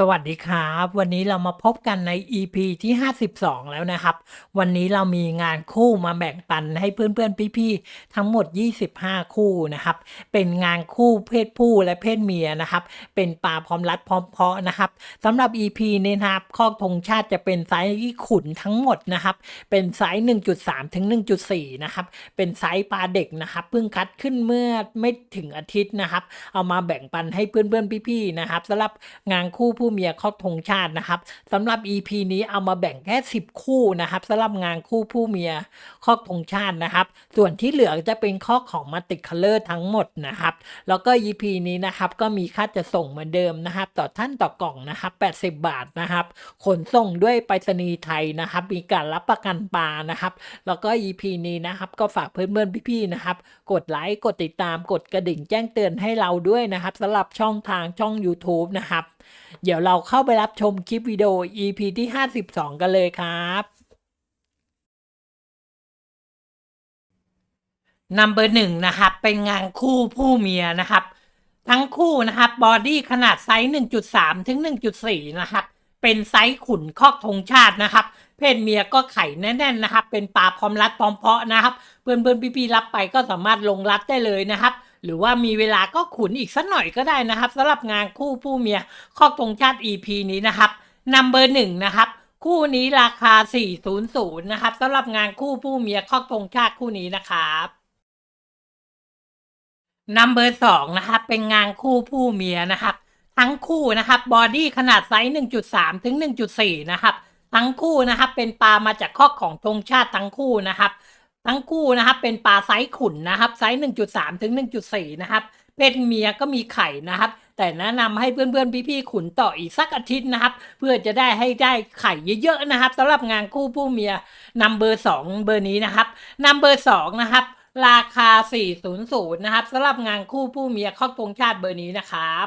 สวัสดีครับ วันนี้เรามาพบกันใน EP ที่ 52 แล้วนะครับ วันนี้เรามีงานคู่มาแบ่งปันให้เพื่อนๆ พี่ๆ ทั้งหมด 25 คู่นะครับ เป็นงานคู่เพศผู้และเพศเมียนะครับ เป็นปลาพร้อมรัดพร้อมเพาะนะครับสำหรับ EP นี้นะครับข้อธงชาติจะเป็นไซส์ขุนทั้งหมดนะครับ เป็นไซส์ 1.3 ถึง 1.4 นะครับ เป็นไซส์ปลาเด็กนะครับ เพิ่งคัดขึ้นเมื่อไม่ถึงอาทิตย์นะครับ เอามาแบ่งปันให้เพื่อนๆ พี่ๆ นะครับสำหรับงานคู่ผู้เมียเข้าธงชาตินะครับสำหรับ EP นี้เอามาแบ่งแค่ 10 คู่นะครับสำหรับงานคู่ผู้เมียข้อธงชาตินะครับ ส่วนที่เหลือจะเป็นข้อของมาติคัลเลอร์ทั้งหมดนะครับ แล้วก็ EP นี้นะครับก็มีค่าจะส่งเหมือนเดิมนะครับ ต่อท่านต่อกล่องนะครับ 80 บาทนะครับ ขนส่งด้วยไปรษณีย์ไทยนะครับ มีการรับประกันปลานะครับ แล้วก็ EP นี้นะครับ ก็ฝากเพื่อนๆพี่ๆนะครับ กดไลค์กดติดตามกดกระดิ่งแจ้งเตือนให้เราด้วยนะครับสำหรับช่องทางช่อง YouTube นะครับ เดี๋ยวเราเข้าไปรับชมคลิปวิดีโอ EP ที่ 52 กันเลยครับ นัมเบอร์หนึ่งนะครับ เป็นงานคู่ผู้เมียนะครับ ทั้งคู่นะครับบอดี้ขนาดไซส์ 1.3 ถึง 1.4 นะครับ เป็นไซส์ขุนคอกธงชาตินะครับ เพศเมียก็ไข่แน่นๆนะครับ เป็นปลาพร้อมรัดพร้อมเพาะนะครับ เพื่อนๆพี่ๆรับไปก็สามารถลงรัดได้เลยนะครับ หรือว่ามีเวลาก็ขุนอีกสักหน่อยก็ได้นะครับสำหรับงานคู่ผู้เมียคอกธงชาติ EP นี้นะครับนัมเบอร์หนึ่งนะครับคู่นี้ราคา 400 นะครับสำหรับงานคู่ผู้เมียคอกธงชาติคู่นี้นะครับนัมเบอร์สองนะครับเป็นงานคู่ผู้เมียนะครับ ทั้งคู่นะครับบอดี้ขนาดไซส์ 1.3 ถึง 1.4 นะครับ ทั้งคู่นะครับเป็นปลามาจากคอกของธงชาติทั้งคู่นะครับ ทั้งคู่นะครับเป็นปลาไซส์ขุนนะครับไซส์1.3 ถึง 1.4 นะครับเพศเมียก็มีไข่นะครับ แต่แนะนำให้เพื่อนๆพี่ๆขุนต่ออีกสักอาทิตย์นะครับ เพื่อจะได้ให้ได้ไข่เยอะๆนะครับสำหรับงานคู่ผู้เมียนัมเบอร์สองเบอร์นี้นะครับนัมเบอร์สองนะครับ ราคา 400 นะครับสำหรับงานคู่ผู้เมียครอบธงชาติเบอร์นี้นะครับ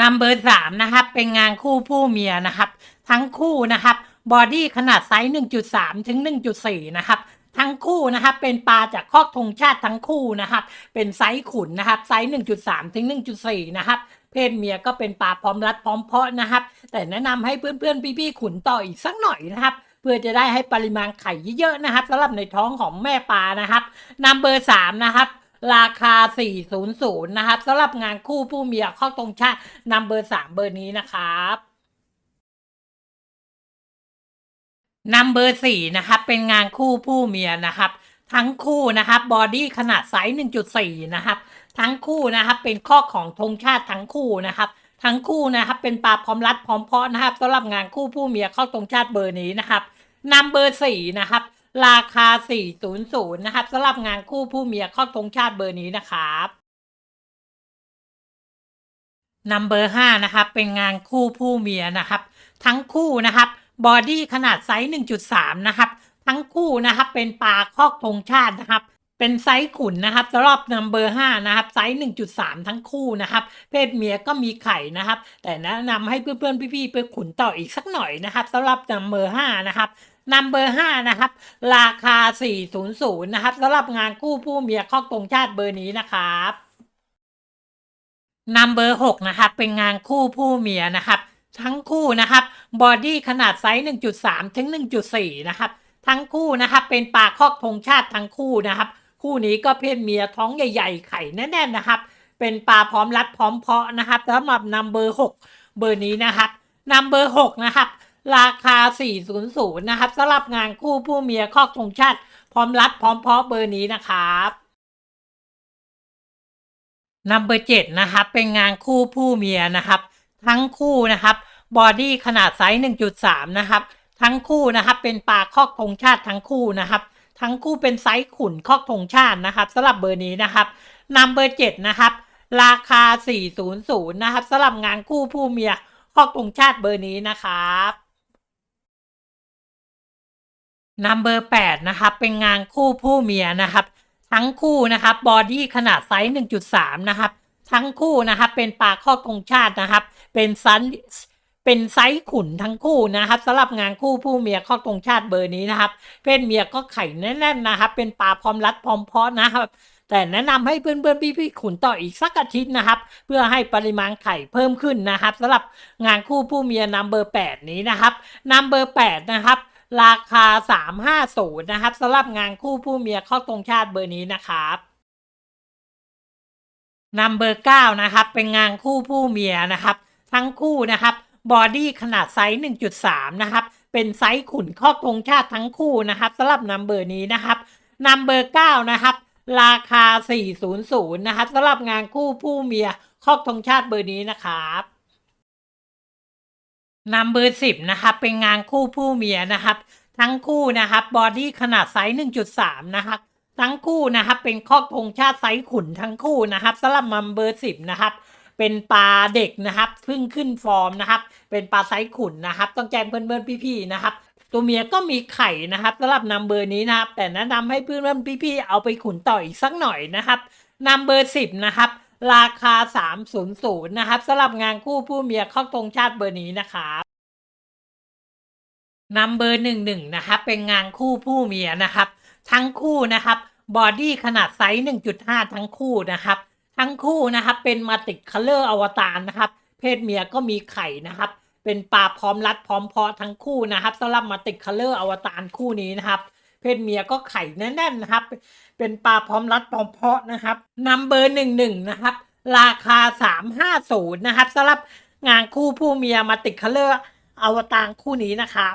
นัมเบอร์สามนะครับเป็นงานคู่ผู้เมียนะครับ ทั้งคู่นะครับ บอดี้ขนาดไซส์ 1.3 ถึง 1.4 นะครับทั้งคู่นะครับเป็นปลาจากคอกธงชาติทั้งคู่นะครับเป็นไซส์ขุนนะครับไซส์ 1.3 ถึง 1.4 นะครับเพศเมียก็เป็นปลาพร้อมรัดพร้อมเพาะนะครับ แต่แนะนำให้เพื่อนๆพี่ๆขุนต่ออีกสักหน่อยนะครับเพื่อจะได้ให้ปริมาณไข่เยอะๆนะครับสำหรับในท้องของแม่ปลานะครับนัมเบอร์สามนะครับราคา 400 นะครับสำหรับงานคู่ผู้เมียเข้าตรงชาตินัมเบอร์สามเบอร์นี้นะครับ นัมเบอร์สี่นะครับเป็นงานคู่ผู้เมียนะครับ ทั้งคู่นะครับบอดี้ขนาดไซส์1.4นะครับทั้งคู่นะครับเป็นข้อของธงชาติทั้งคู่นะครับทั้งคู่นะครับเป็นปลาพร้อมรัดพร้อมเพาะนะครับสำหรับงานคู่ผู้เมียเข้าตรงชาติเบอร์นี้นะครับนัมเบอร์สี่นะครับราคา 400 นะครับสำหรับงานคู่ผู้เมียเข้าตรงชาติเบอร์นี้นะครับนัมเบอร์5นะครับเป็นงานคู่ผู้เมียนะครับ ทั้งคู่นะครับ บอดี้ขนาดไซส์ 1.3 นะครับ ทั้งคู่นะครับเป็นปลาคอกธงชาตินะครับ เป็นไซส์ขุนนะครับสำหรับนัมเบอร์5นะครับไซส์ 1.3 ทั้งคู่นะครับ เพศเมียก็มีไข่นะครับ แต่แนะนำให้เพื่อนๆพี่ๆไปขุนต่ออีกสักหน่อยนะครับสำหรับนัมเบอร์5นะครับนัมเบอร์ห้านะครับ ราคา 400 นะครับสำหรับงานคู่ผู้เมียคอกตรงชาติเบอร์นี้นะครับนัมเบอร์หกนะครับเป็นงานคู่ผู้เมียนะครับ ทั้งคู่นะครับบอดี้ขนาดไซส์ 1.3 ถึง 1.4 นะครับ ทั้งคู่นะครับเป็นปลาคอกธงชาติทั้งคู่นะครับ คู่นี้ก็เพศเมียท้องใหญ่ ๆ ไข่แน่นๆนะครับ เป็นปลาพร้อมรัดพร้อมเพาะนะครับสำหรับนัมเบอร์หกเบอร์นี้นะครับนัมเบอร์หกนะครับราคา 400 นะครับสำหรับงานคู่ผู้เมียคอกธงชาติ พร้อมรัดพร้อมเพาะเบอร์นี้นะครับนัมเบอร์เจ็ดนะครับเป็นงานคู่ผู้เมียนะครับ ทั้งคู่นะครับ บอดี้ขนาดไซส์ 1.3 นะครับ ทั้งคู่นะครับเป็นปลาคอกธงชาติทั้งคู่นะครับ ทั้งคู่เป็นไซส์ขุนคอกธงชาตินะครับสำหรับเบอร์นี้นะครับนัมเบอร์เจ็ดนะครับ ราคา 400 นะครับสำหรับงานคู่ผู้เมียคอกธงชาติเบอร์นี้นะครับนัมเบอร์แปดนะครับ เป็นงานคู่ผู้เมียนะครับ ทั้งคู่นะครับบอดี้ขนาดไซส์ 1.3 นะครับ ทั้งคู่นะครับ เป็นปลาข้อธงชาตินะครับ เป็นซัน เป็นไซส์ขุนทั้งคู่นะครับสำหรับงานคู่ผู้เมียข้อธงชาติเบอร์นี้นะครับ เพศเมียก็ไข่แน่นๆนะครับ เป็นปลาพร้อมรัดพร้อมเพาะนะครับ แต่แนะนำให้เพื่อนๆพี่ๆขุนต่ออีกสักอาทิตย์นะครับ เพื่อให้ปริมาณไข่เพิ่มขึ้นนะครับสำหรับงานคู่ผู้เมียนัมเบอร์ 8 นี้นะครับนัมเบอร์8นะครับราคา 350 นะครับสำหรับงานคู่ผู้เมียข้อตรงชาติเบอร์นี้นะครับนัมเบอร์9นะครับเป็นงานคู่ผู้เมียนะครับ ทั้งคู่นะครับ บอดี้ขนาดไซส์ 1.3 นะครับ เป็นไซส์ขุนข้อตรงชาติทั้งคู่นะครับสำหรับนัมเบอร์นี้นะครับนัมเบอร์9นะครับ ราคา 400 นะครับสำหรับงานคู่ผู้เมียข้อตรงชาติเบอร์นี้นะครับนัมเบอร์10นะครับเป็นงานคู่ผู้เมียนะครับ ทั้งคู่นะครับบอดี้ขนาดไซส์ 1.3 นะครับทั้งคู่นะครับเป็นข้อธงชาติไซส์ขุนทั้งคู่นะครับสำหรับมัมเบอร์สิบนะครับ เป็นปลาเด็กนะครับเพิ่งขึ้นฟอร์มนะครับ เป็นปลาไซส์ขุนนะครับ ต้องแจ้งเพื่อนๆพี่ๆนะครับตัวเมียก็มีไข่นะครับสำหรับนัมเบอร์นี้นะครับ แต่แนะนำให้เพื่อนๆพี่ๆเอาไปขุนต่ออีกสักหน่อยนะครับนัมเบอร์สิบนะครับ ราคา 300 นะครับสำหรับงานคู่ผู้เมียข้อตรงชาติเบอร์นี้นะครับนัมเบอร์หนึ่งหนึ่งนะครับ เป็นงานคู่ผู้เมียนะครับ ทั้งคู่นะครับบอดี้ขนาดไซส์1.5 ทั้งคู่นะครับ ทั้งคู่นะครับเป็นมาติกคัลเลอร์อวตารนะครับ เพศเมียก็มีไข่นะครับ เป็นปลาพร้อมรัดพร้อมเพาะทั้งคู่นะครับสำหรับมาติกคัลเลอร์อวตารคู่นี้นะครับ เพศเมียก็ไข่แน่นๆนะครับ เป็นปลาพร้อมรัดพร้อมเพาะนะครับนัมเบอร์หนึ่งหนึ่งนะครับ ราคา350นะครับสำหรับงานคู่ผู้เมียมาติกคัลเลอร์อวตารคู่นี้นะครับ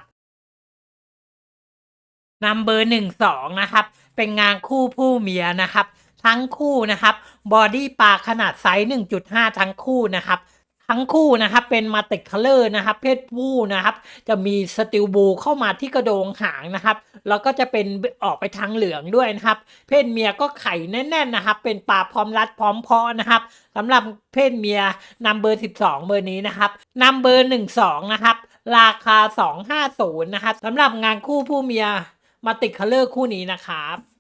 นัมเบอร์หนึ่งสองนะครับ เป็นงานคู่ผู้เมียนะครับ ทั้งคู่นะครับบอดี้ปลาขนาดไซส์1.5 ทั้งคู่นะครับทั้งคู่นะครับเป็นมาติกคัลเลอร์นะครับ เพศผู้นะครับ จะมีสติลบูเข้ามาที่กระโดงหางนะครับ แล้วก็จะเป็นออกไปทางเหลืองด้วยนะครับ เพศเมียก็ไข่แน่นๆนะครับ เป็นปลาพร้อมรัดพร้อมเพาะนะครับสำหรับเพศเมียนัมเบอร์ 12 เบอร์นี้นะครับนัมเบอร์ 12 นะครับ ราคา 250 นะครับสำหรับงานคู่ผู้เมียมาติดคัลเลอร์คู่นี้นะครับ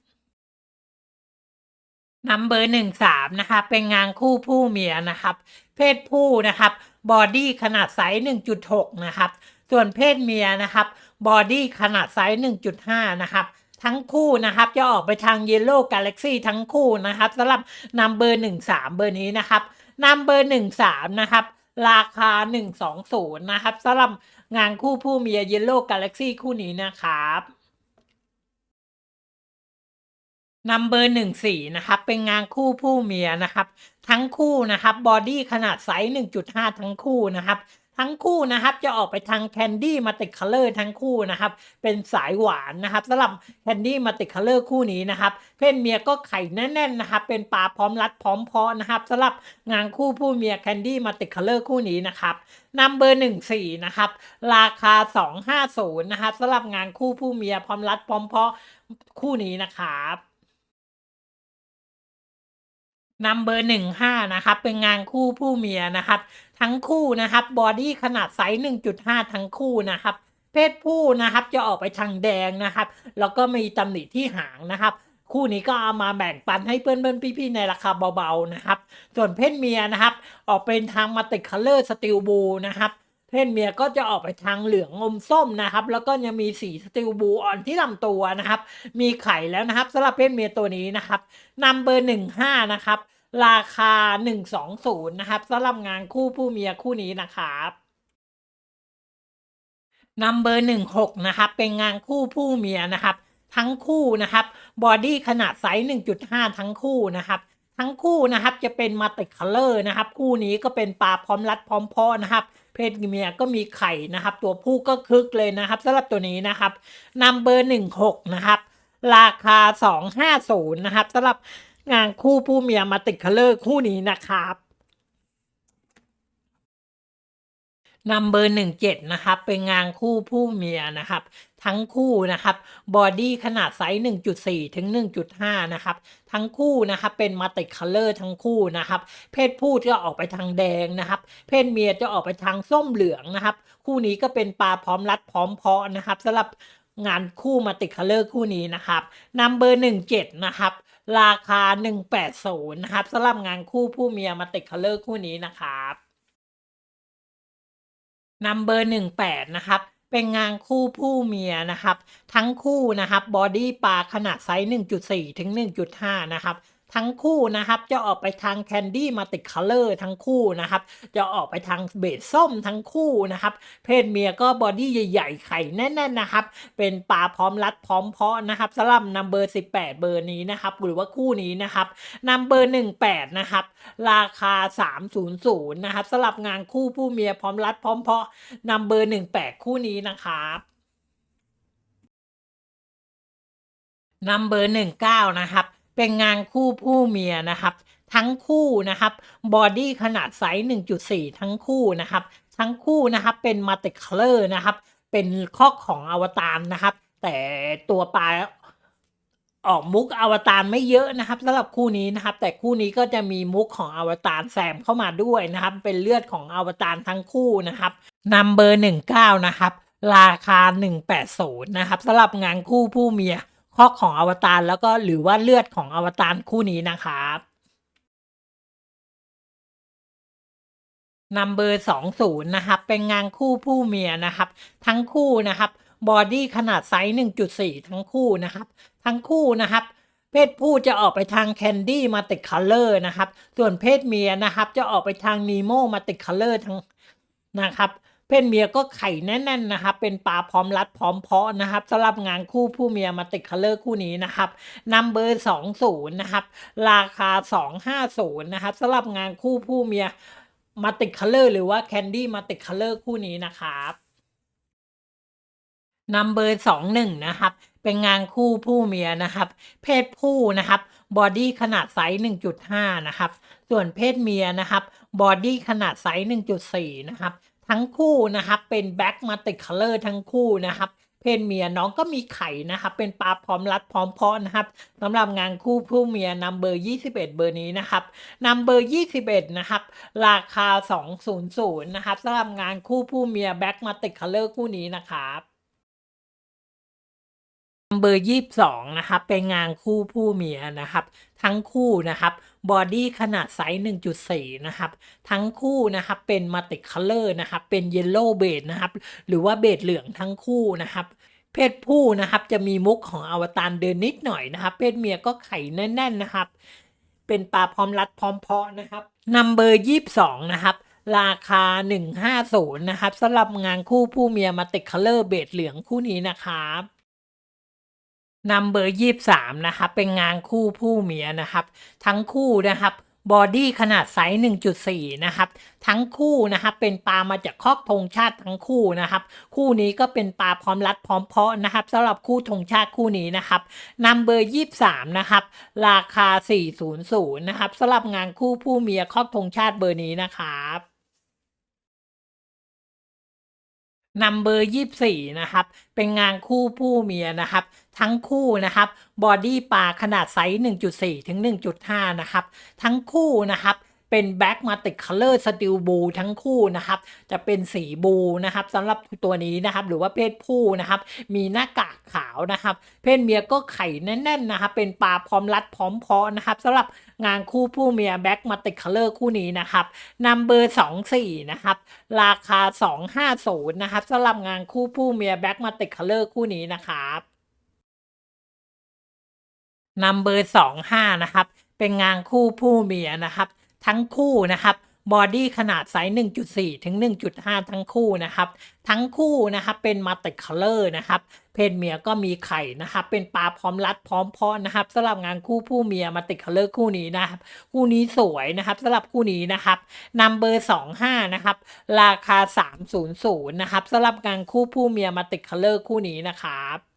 นัมเบอร์หนึ่งสามนะครับเป็นงานคู่ผู้เมียนะครับ เพศผู้นะครับบอดี้ขนาดไซส์หนึ่งจุดหกนะครับ ส่วนเพศเมียนะครับบอดี้ขนาดไซส์หนึ่งจุดห้านะครับ ทั้งคู่นะครับจะออกไปทางเยลโล่กาแล็กซี่ทั้งคู่นะครับสำหรับนัมเบอร์หนึ่งสามเบอร์นี้นะครับนัมเบอร์หนึ่งสามนะครับราคาหนึ่งสองศูนย์นะครับสำหรับงานคู่ผู้เมียเยลโล่กาแล็กซี่คู่นี้นะครับ นัมเบอร์หนึ่งสี่นะครับ เป็นงานคู่ผู้เมียนะครับ ทั้งคู่นะครับบอดี้ขนาดไซส์หนึ่งจุดห้าทั้งคู่นะครับ ทั้งคู่นะครับจะออกไปทางแคนดี้มาติดคัลเลอร์ทั้งคู่นะครับ เป็นสายหวานนะครับสำหรับแคนดี้มาติดคัลเลอร์คู่นี้นะครับ เพศเมียก็ไข่แน่นๆนะครับ เป็นปลาพร้อมรัดพร้อมเพาะนะครับสำหรับงานคู่ผู้เมียแคนดี้มาติดคัลเลอร์คู่นี้นะครับนัมเบอร์หนึ่งสี่นะครับ ราคาสองห้าศูนย์นะครับสำหรับงานคู่ผู้เมียพร้อมรัดพร้อมเพาะคู่นี้นะครับ นัมเบอร์หนึ่งห้านะครับ เป็นงานคู่ผู้เมียนะครับ ทั้งคู่นะครับบอดี้ขนาดไซส์หนึ่งจุดห้าทั้งคู่นะครับ เพศผู้นะครับจะออกไปทางแดงนะครับ แล้วก็มีตำหนิที่หางนะครับคู่นี้ก็เอามาแบ่งปันให้เพื่อนๆพี่ๆในราคาเบาๆนะครับ ส่วนเพศเมียนะครับ ออกเป็นทางมาติคัลเลอร์สติลบูนะครับ เพศเมียก็จะออกไปทางเหลืองอมส้มนะครับ แล้วก็ยังมีสีสติลบูอ่อนที่ลำตัวนะครับ มีไข่แล้วนะครับสำหรับเพศเมียตัวนี้นะครับนัมเบอร์หนึ่งห้านะครับ ราคา 120 นะครับสำหรับงานคู่ผู้เมียคู่นี้นะครับนัมเบอร์16นะครับ เป็นงานคู่ผู้เมียนะครับ ทั้งคู่นะครับบอดี้ขนาดไซส์1.5 ทั้งคู่นะครับ ทั้งคู่นะครับจะเป็นมาติคัลเลอร์นะครับ คู่นี้ก็เป็นปลาพร้อมรัดพร้อมพาะนะครับ เพศเมียก็มีไข่นะครับ ตัวผู้ก็คึกเลยนะครับสำหรับตัวนี้นะครับนัมเบอร์16นะครับ ราคา 250 นะครับสำหรับ งานคู่ผู้เมียมาติดคัลเลอร์คู่นี้นะครับนัมเบอร์หนึ่งเจ็ดนะครับ เป็นงานคู่ผู้เมียนะครับ ทั้งคู่นะครับบอดี้ขนาดไซส์ 1.4 ถึง 1.5 นะครับ ทั้งคู่นะครับเป็นมาติคัลเลอร์ทั้งคู่นะครับ เพศผู้จะออกไปทางแดงนะครับ เพศเมียจะออกไปทางส้มเหลืองนะครับ คู่นี้ก็เป็นปลาพร้อมรัดพร้อมเพาะนะครับสำหรับงานคู่มาติคัลเลอร์คู่นี้นะครับนัมเบอร์หนึ่งเจ็ดนะครับ ราคา 180 นะครับสำหรับงานคู่ผู้เมียมาติคัลเลอร์คู่นี้นะครับนัมเบอร์18 นะครับ เป็นงานคู่ผู้เมียนะครับ ทั้งคู่นะครับบอดี้ปลาขนาดไซส์1.4 ถึง 1.5 นะครับ ทั้งคู่นะครับ จะออกไปทางแคนดี้มาติดคัลเลอร์ทั้งคู่นะครับ จะออกไปทางเบสส้มทั้งคู่นะครับ เพศเมียก็บอดี้ใหญ่ๆไข่แน่นๆนะครับ เป็นปลาพร้อมรัดพร้อมเพาะนะครับสำหรับนัมเบอร์ 18 เบอร์นี้นะครับหรือว่าคู่นี้นะครับนัมเบอร์ 18 นะครับ ราคา 300 นะครับสำหรับงานคู่ผู้เมียพร้อมรัดพร้อมเพาะนัมเบอร์ 18 คู่นี้นะครับนัมเบอร์หนึ่งเก้านะครับ เป็นงานคู่ผู้เมียนะครับ ทั้งคู่นะครับบอดี้ขนาดไซส์1.4 ทั้งคู่นะครับ ทั้งคู่นะครับเป็นมัลติคัลเลอร์นะครับ เป็นข้อของอวตารนะครับ แต่ตัวปลาออกมุกอวตารไม่เยอะนะครับสำหรับคู่นี้นะครับ แต่คู่นี้ก็จะมีมุกของอวตารแซมเข้ามาด้วยนะครับ เป็นเลือดของอวตารทั้งคู่นะครับนัมเบอร์หนึ่งเก้านะครับ ราคา180นะครับสำหรับงานคู่ผู้เมีย ข้อของอวตารแล้วก็หรือว่าเลือดของอวตารคู่นี้นะครับนัมเบอร์สองศูนย์นะครับ เป็นงานคู่ผู้เมียนะครับ ทั้งคู่นะครับบอดี้ขนาดไซส์1.4 ทั้งคู่นะครับ ทั้งคู่นะครับ เพศผู้จะออกไปทางแคนดี้มาติดคัลเลอร์นะครับ ส่วนเพศเมียนะครับ จะออกไปทางนีโมมาติดคัลเลอร์ทั้งนะครับ เพศเมียก็ไข่แน่นๆนะครับ เป็นปลาพร้อมรัดพร้อมเพาะนะครับสำหรับงานคู่ผู้เมียมาติดคัลเลอร์คู่นี้นะครับนัมเบอร์สองศูนย์นะครับราคาสองห้าศูนย์นะครับสำหรับงานคู่ผู้เมียมาติดคัลเลอร์หรือว่าแคนดี้มาติดคัลเลอร์คู่นี้นะครับนัมเบอร์สองหนึ่งนะครับ เป็นงานคู่ผู้เมียนะครับ เพศผู้นะครับ บอดี้ขนาดไซส์1.5 นะครับ ส่วนเพศเมียนะครับ บอดี้ขนาดไซส์1.4 นะครับ ทั้งคู่นะครับ เป็นแบ็กมาติดคัลเลอร์ทั้งคู่นะครับ เพศเมียน้องก็มีไข่นะครับ เป็นปลาพร้อมรัดพร้อมเพาะนะครับสำหรับงานคู่ผู้เมียนัมเบอร์ 21 เบอร์นี้นะครับนัมเบอร์ 21 นะครับ ราคา 200 นะครับสำหรับงานคู่ผู้เมียแบ็กมาติดคัลเลอร์คู่นี้นะครับนัมเบอร์22นะครับเป็นงานคู่ผู้เมียนะครับ ทั้งคู่นะครับ บอดี้ขนาดไซส์ 1.4 นะครับ ทั้งคู่นะครับเป็นมัลติคัลเลอร์นะครับ เป็นเยลโล่เบดนะครับ หรือว่าเบดเหลืองทั้งคู่นะครับเพศผู้นะครับจะมีมุกของอวตารเดินนิดหน่อยนะครับ เพศเมียก็ไข่แน่น ๆนะครับ เป็นปลาพร้อมรัดพร้อมเพาะนะครับนัมเบอร์22นะครับ ราคา 150 นะครับสำหรับงานคู่ผู้เมียมาติคัลเลอร์เบดเหลืองคู่นี้นะครับ นัมเบอร์ยี่สามนะครับ เป็นงานคู่ผู้เมียนะครับ ทั้งคู่นะครับบอดี้ขนาดไซส์1.4 นะครับ ทั้งคู่นะครับเป็นปลามาจากคอกธงชาติทั้งคู่นะครับ คู่นี้ก็เป็นปลาพร้อมรัดพร้อมเพาะนะครับสำหรับคู่ธงชาติคู่นี้นะครับนัมเบอร์ยี่สามนะครับ ราคา 400 นะครับสำหรับงานคู่ผู้เมียคอกธงชาติเบอร์นี้นะครับนัมเบอร์ยี่สี่นะครับ เป็นงานคู่ผู้เมียนะครับ ทั้งคู่นะครับบอดี้ปลาขนาดไซส์ 1.4 ถึง 1.5 นะครับ ทั้งคู่นะครับเป็นแบ็กมาติดคัลเลอร์สติลบูทั้งคู่นะครับ จะเป็นสีบูนะครับสำหรับตัวนี้นะครับ หรือว่าเพศผู้นะครับ มีหน้ากากขาวนะครับ เพศเมียก็ไข่แน่นๆนะครับ เป็นปลาพร้อมรัดพร้อมเพาะนะครับสำหรับงานคู่ผู้เมียแบ็กมาติดคัลเลอร์คู่นี้นะครับนัมเบอร์สองสี่นะครับ ราคา 250นะครับสำหรับงานคู่ผู้เมียแบ็กมาติดคัลเลอร์คู่นี้นะครับ นัมเบอร์สองห้านะครับ เป็นงานคู่ผู้เมียนะครับ ทั้งคู่นะครับบอดี้ขนาดไซส์ 1.4 ถึง 1.5 ทั้งคู่นะครับ ทั้งคู่นะครับเป็นมัลติคัลเลอร์นะครับ เพศเมียก็มีไข่นะครับ เป็นปลาพร้อมรัดพร้อมเพาะนะครับสำหรับงานคู่ผู้เมียมัลติคัลเลอร์คู่นี้นะครับ คู่นี้สวยนะครับสำหรับคู่นี้นะครับนัมเบอร์ 25 นะครับ ราคา 300 นะครับสำหรับงานคู่ผู้เมียมัลติคัลเลอร์คู่นี้นะครับ